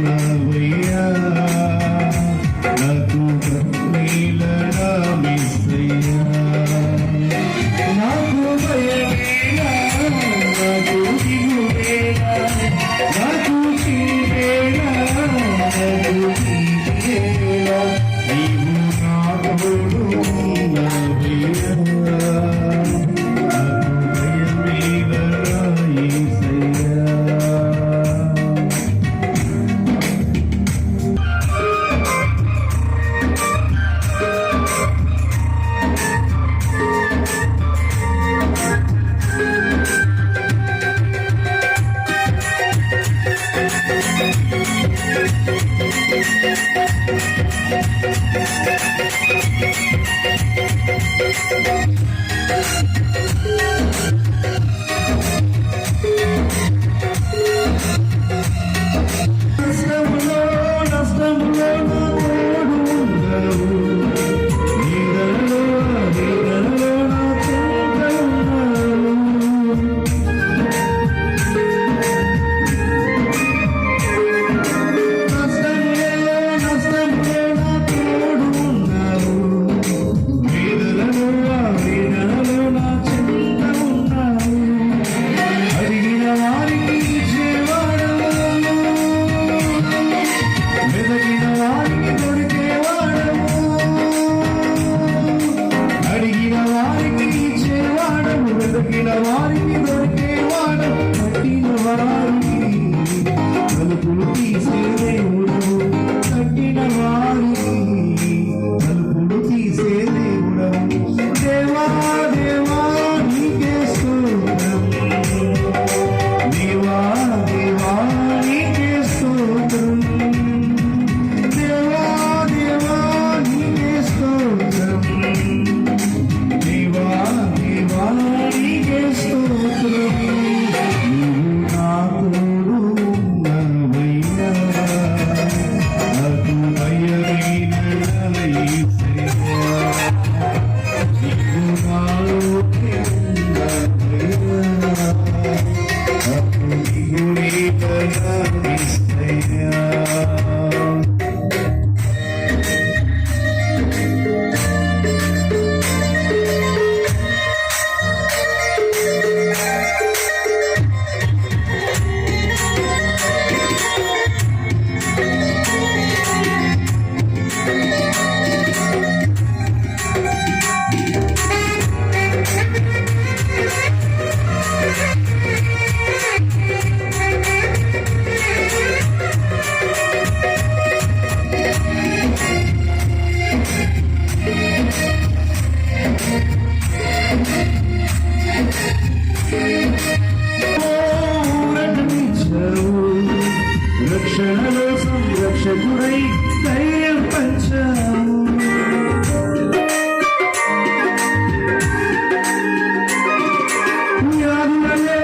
నవయ్యా నాకు నీల రామిస్య్యా నాకు భయ Thank you. It's too. heaven's clear. రక్షణలో సంరక్షకుడై ధైర్యం పంచావు వ్యాధులలో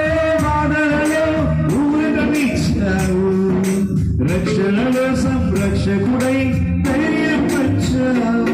బాధలలో ఊరటనిచ్చావు రక్షణలో సంరక్షకుడై ధైర్యం పంచావు